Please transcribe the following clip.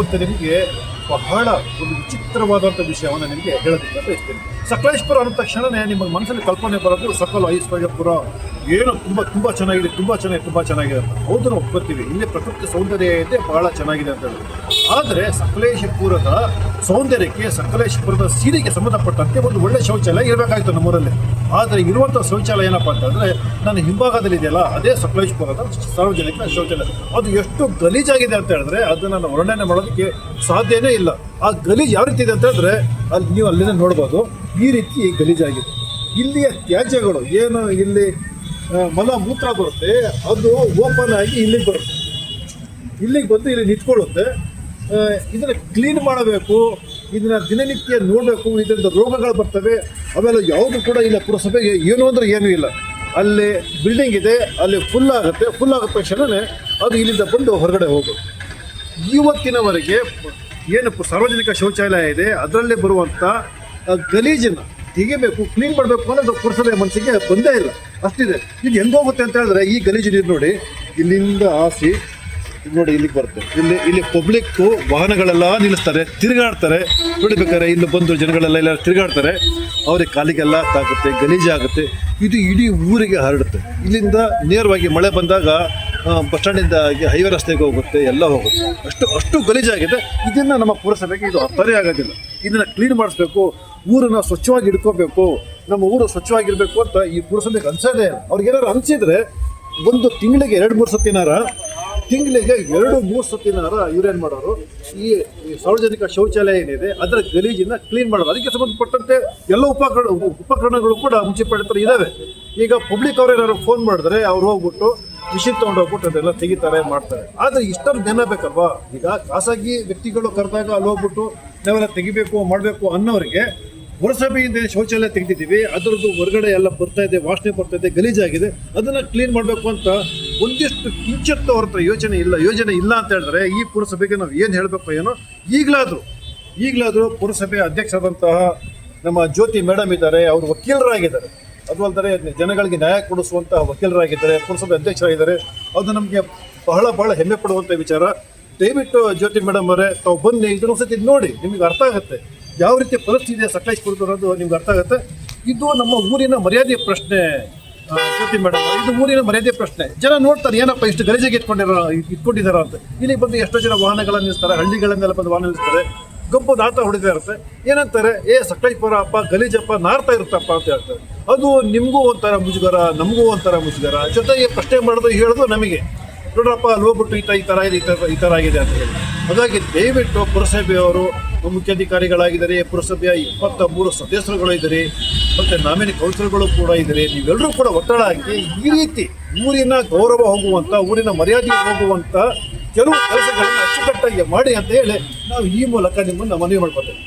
ಇವತ್ತು ನಿಮಗೆ ಬಹಳ ಒಂದು ವಿಚಿತ್ರವಾದಂಥ ವಿಷಯವನ್ನು ನಿಮಗೆ ಹೇಳೋದಕ್ಕೆ ಬಯಸ್ತೇನೆ. ಸಕಲೇಶ್ಪುರ ಅಂದ ತಕ್ಷಣನೇ ನಿಮ್ಮ ಮನಸ್ಸಲ್ಲಿ ಕಲ್ಪನೆ ಬರೋದು ಸಕಲ ಐಶ್ವರ್ಯಪುರ. ಏನು ತುಂಬ ತುಂಬ ಚೆನ್ನಾಗಿದೆ, ತುಂಬ ಚೆನ್ನಾಗಿ ತುಂಬ ಚೆನ್ನಾಗಿದೆ ಅಂತ ಹೌದು ನಾವು ಇಲ್ಲಿ ಪ್ರಕೃತಿ ಸೌಂದರ್ಯ ಇದೆ, ಬಹಳ ಚೆನ್ನಾಗಿದೆ ಅಂತ ಹೇಳಿ. ಆದರೆ ಸಕಲೇಶಪುರದ ಸೌಂದರ್ಯಕ್ಕೆ, ಸಕಲೇಶಪುರದ ಸೀರೆಗೆ ಸಂಬಂಧಪಟ್ಟಂತೆ ಒಂದು ಒಳ್ಳೆ ಶೌಚಾಲಯ ಇರಬೇಕಾಗಿತ್ತು ನಮ್ಮೂರಲ್ಲಿ. ಆದರೆ ಇರುವಂಥ ಶೌಚಾಲಯ ಏನಪ್ಪ ಅಂತಂದರೆ ನನ್ನ ಹಿಂಭಾಗದಲ್ಲಿ ಇದೆಯಲ್ಲ, ಅದೇ ಸಕಲೇಶ್ಪುರದ ಸಾರ್ವಜನಿಕ ಶೌಚಾಲಯ. ಅದು ಎಷ್ಟು ಗಲೀಜಾಗಿದೆ ಅಂತ ಹೇಳಿದ್ರೆ ಅದು ನಾನು ವರ್ಣನೆ ಮಾಡೋದಕ್ಕೆ ಸಾಧ್ಯನೇ ಇಲ್ಲ. ಆ ಗಲೀಜು ಯಾವ ರೀತಿ ಇದೆ ಅಂತ ಹೇಳಿದ್ರೆ ಅಲ್ಲಿ ನೀವು ಅಲ್ಲಿಂದ ನೋಡ್ಬೋದು, ಈ ರೀತಿ ಗಲೀಜಾಗಿದೆ. ಇಲ್ಲಿಯ ತ್ಯಾಜ್ಯಗಳು ಏನು ಇಲ್ಲಿ ಮಲ ಮೂತ್ರ ಬರುತ್ತೆ, ಅದು ಓಪನ್ ಆಗಿ ಇಲ್ಲಿಗೆ ಬರುತ್ತೆ. ಇಲ್ಲಿಗೆ ಬಂದು ಇಲ್ಲಿ ನಿಂತ್ಕೊಳ್ಳುತ್ತೆ. ಇದನ್ನು ಕ್ಲೀನ್ ಮಾಡಬೇಕು. ಇದನ್ನ ದಿನನಿತ್ಯ ನೋಡಬೇಕು, ಇದರಿಂದ ರೋಗಗಳು ಬರ್ತವೆ ಆಮೇಲೆ ಯಾವುದು ಕೂಡ ಇಲ್ಲ ಪುರಸಭೆಗೆ, ಏನು ಅಂದರೆ ಏನೂ ಇಲ್ಲ. ಅಲ್ಲಿ ಬಿಲ್ಡಿಂಗ್ ಇದೆ, ಅಲ್ಲಿ ಫುಲ್ ಆಗುತ್ತೆ ಫುಲ್ ಆಗುತ್ತೆ ತಕ್ಷಣವೇ ಅದು ಇಲ್ಲಿಂದ ಬಂದು ಹೊರಗಡೆ ಹೋಗುತ್ತೆ ಇವತ್ತಿನವರೆಗೆ ಏನು ಸಾರ್ವಜನಿಕ ಶೌಚಾಲಯ ಇದೆ, ಅದರಲ್ಲೇ ಬರುವಂಥ ಗಲೀಜನ್ನ ತೆಗಿಬೇಕು ಕ್ಲೀನ್ ಮಾಡಬೇಕು ಅನ್ನೋದು ಪುರಸಭೆ ಮನಸ್ಸಿಗೆ ಬಂದೇ ಇಲ್ಲ. ಅಷ್ಟಿದೆ. ಇದು ಹೆಂಗೋಗುತ್ತೆ ಅಂತ ಹೇಳಿದ್ರೆ, ಈ ಗಲೀಜು ನೀರು ನೋಡಿ, ಇಲ್ಲಿಂದ ಇದು ನೋಡಿ ಇಲ್ಲಿಗೆ ಬರುತ್ತೆ. ಇಲ್ಲಿ ಇಲ್ಲಿ ಪಬ್ಲಿಕ್ ವಾಹನಗಳೆಲ್ಲ ನಿಲ್ಲಿಸ್ತಾರೆ, ತಿರುಗಾಡ್ತಾರೆ. ನೋಡಿಬೇಕಾದ್ರೆ ಇಲ್ಲಿ ಬಂದು ಜನಗಳೆಲ್ಲ ಎಲ್ಲ ತಿರುಗಾಡ್ತಾರೆ. ಅವ್ರಿಗೆ ಕಾಲಿಗೆಲ್ಲ ತಾಗುತ್ತೆ ಗಲೀಜಾಗುತ್ತೆ ಇದು ಇಡೀ ಊರಿಗೆ ಹರಡುತ್ತೆ. ಇಲ್ಲಿಂದ ನೇರವಾಗಿ ಮಳೆ ಬಂದಾಗ ಬಸ್ ಸ್ಟ್ಯಾಂಡಿಂದ ಹೈವೇ ರಸ್ತೆಗೆ ಹೋಗುತ್ತೆ, ಎಲ್ಲ ಹೋಗುತ್ತೆ. ಅಷ್ಟು ಅಷ್ಟು ಗಲೀಜಾಗಿದೆ ಇದನ್ನು ನಮ್ಮ ಪುರಸಭೆಗೆ ಇದು ಅರ್ಥನೇ ಆಗೋದಿಲ್ಲ. ಇದನ್ನು ಕ್ಲೀನ್ ಮಾಡಿಸ್ಬೇಕು, ಊರನ್ನು ಸ್ವಚ್ಛವಾಗಿ ಇಟ್ಕೋಬೇಕು. ನಮ್ಮ ಊರು ಸ್ವಚ್ಛವಾಗಿರಬೇಕು ಅಂತ ಈ ಪುರಸಭೆಗೆ ಅನ್ಸೋದೇ ಅವ್ರಿಗೆ ಏನಾರು ಅನಿಸಿದ್ರೆ ಒಂದು ತಿಂಗಳಿಗೆ ಎರಡು ಮೂರು ಸತಿನಾರ ತಿಂಗಳಿಗೆ ಎರಡು, ಮೂರು ಸತಿನಾರ ಇವ್ರೇನ್ ಮಾಡೋರು. ಈ ಸಾರ್ವಜನಿಕ ಶೌಚಾಲಯ ಏನಿದೆ, ಅದರ ಗಲೀಜಿನ ಕ್ಲೀನ್ ಮಾಡೋದು. ಅದಕ್ಕೆ ಸಂಬಂಧಪಟ್ಟಂತೆ ಎಲ್ಲ ಉಪಕರಣ, ಉಪಕರಣಗಳು ಕೂಡ ಮುಂಚೆ ಇದಾವೆ. ಈಗ ಪಬ್ಲಿಕ್ ಅವ್ರು ಏನಾದ್ರು ಫೋನ್ ಮಾಡಿದ್ರೆ ಅವ್ರು ಹೋಗ್ಬಿಟ್ಟು ಮಿಷಿನ್ ತೊಗೊಂಡೋಗ್ಬಿಟ್ಟು ಅದೆಲ್ಲ ತೆಗಿತಾರೆ, ಮಾಡ್ತಾರೆ. ಆದರೆ ಇಷ್ಟೊಂದು ಜನ ಬೇಕಲ್ವಾ? ಈಗ ಖಾಸಗಿ ವ್ಯಕ್ತಿಗಳು ಕರೆದಾಗ ಅಲ್ಲಿ ಹೋಗ್ಬಿಟ್ಟು ನಾವೆಲ್ಲ ತೆಗಿಬೇಕು, ಮಾಡಬೇಕು ಅನ್ನೋರಿಗೆ ಪುರಸಭೆಯಿಂದ ಶೌಚಾಲಯ ತೆಗೆದಿದ್ದೀವಿ. ಅದರದ್ದು ಹೊರಗಡೆ ಎಲ್ಲ ಬರ್ತಾ ಇದೆ, ವಾಸನೆ ಬರ್ತಾ ಇದೆ, ಗಲೀಜಾಗಿದೆ. ಅದನ್ನು ಕ್ಲೀನ್ ಮಾಡಬೇಕು ಅಂತ ಒಂದಿಷ್ಟು ಕಿಂಚಿತ್ತು ಅವ್ರ ಹತ್ರ ಇಲ್ಲ, ಯೋಜನೆ ಇಲ್ಲ ಅಂತ ಹೇಳಿದ್ರೆ ಈ ಪುರಸಭೆಗೆ ನಾವು ಏನು ಹೇಳಬೇಕು ಏನೋ? ಈಗಲಾದರೂ ಈಗಲಾದರೂ ಪುರಸಭೆ ಅಧ್ಯಕ್ಷರಾದಂತಹ ನಮ್ಮ ಜ್ಯೋತಿ ಮೇಡಮ್ ಇದ್ದಾರೆ, ಅವರು ವಕೀಲರಾಗಿದ್ದಾರೆ. ಅದು ಅಲ್ಲದೆ ಜನಗಳಿಗೆ ನ್ಯಾಯ ಕೊಡಿಸುವಂತಹ ವಕೀಲರಾಗಿದ್ದಾರೆ, ಪುರಸಭೆ ಅಧ್ಯಕ್ಷರಾಗಿದ್ದಾರೆ. ಅದು ನಮಗೆ ಬಹಳ ಬಹಳ ಹೆಮ್ಮೆ ಪಡುವಂಥ ವಿಚಾರ. ದಯವಿಟ್ಟು ಜ್ಯೋತಿ ಮೇಡಮ್ ಅವರೇ, ತಾವು ಬನ್ನಿ ಇದನ್ನು ಸತಿ ನೋಡಿ, ನಿಮಗೆ ಅರ್ಥ ಆಗುತ್ತೆ. ಯಾವ ರೀತಿ ಪರಿಸ್ಥಿತಿ ಇದೆ ಸಕಲೇಶ್ಪುರದ ಅನ್ನೋದು ನಿಮ್ಗೆ ಅರ್ಥ ಆಗುತ್ತೆ? ಇದು ನಮ್ಮ ಊರಿನ ಮರ್ಯಾದೆ ಪ್ರಶ್ನೆ. ಇದು ಊರಿನ ಮರ್ಯಾದೆ ಪ್ರಶ್ನೆ. ಜನ ನೋಡ್ತಾರೆ, ಏನಪ್ಪ ಇಷ್ಟು ಗಲೀಜಿಗೆ ಇಟ್ಕೊಂಡಿರೋ, ಇಟ್ಕೊಂಡಿದಾರ ಅಂತ. ಇಲ್ಲಿ ಬಂದು ಎಷ್ಟೋ ಜನ ವಾಹನಗಳನ್ನು ನಿಲ್ಲಿಸ್ತಾರೆ, ಹಳ್ಳಿಗಳನ್ನೆಲ್ಲ ಬಂದು ವಾಹನ ನಿಲ್ಲಿಸ್ತಾರೆ. ಗಬ್ಬು ನಾಟ ಹೊಡಿತಾ ಇರುತ್ತೆ. ಏನಂತಾರೆ, ಏ, ಸಕಲೇಶ್ಪುರ ಅಪ್ಪ, ಗಲೀಜಪ್ಪ ನಾರ್ತಾ ಇರುತ್ತಪ್ಪ ಅಂತ ಹೇಳ್ತಾರೆ. ಅದು ನಿಮಗೂ ಒಂಥರ ಮುಜುಗರ, ನಮಗೂ ಒಂಥರ ಮುಜುಗರ. ಜೊತೆಗೆ ಪ್ರಶ್ನೆ ಮಾಡೋದು ಹೇಳೋದು ನಮಗೆ. ನೋಡ್ರಪ್ಪ ಹೋಗ್ಬಿಟ್ಟು ಈ ಥರ ಈ ಥರ ಇದೆ, ಈ ಥರ ಈ ಥರ ಆಗಿದೆ ಅಂತ ಹೇಳಿ. ಹಾಗಾಗಿ ದಯವಿಟ್ಟು ಪುರಸಭೆಯವರು, ಮುಖ್ಯಾಧಿಕಾರಿಗಳಾಗಿದ್ದಾರೆ, ಪುರಸಭೆಯ ಇಪ್ಪತ್ತ ಮೂರು ಸದಸ್ಯರುಗಳು ಮತ್ತು ನಾಮಿನಿ ಕೌನ್ಸಿಲರ್ಗಳು ಕೂಡ ಇದ್ದಾರೆ. ನೀವೆಲ್ಲರೂ ಕೂಡ ಒತ್ತಡ ಹಾಕಿ ಈ ರೀತಿ ಊರಿನ ಗೌರವ ಹೋಗುವಂಥ ಊರಿನ ಮರ್ಯಾದೆ ಹೋಗುವಂಥ ಕೆಲವು ಕೆಲಸಗಳನ್ನು ಅಚ್ಚುಕಟ್ಟಾಗಿ ಮಾಡಿ ಅಂತ ಹೇಳಿ ನಾವು ಈ ಮೂಲಕ ನಿಮ್ಮನ್ನು ಮನವಿ ಮಾಡ್ಕೊತೇವೆ.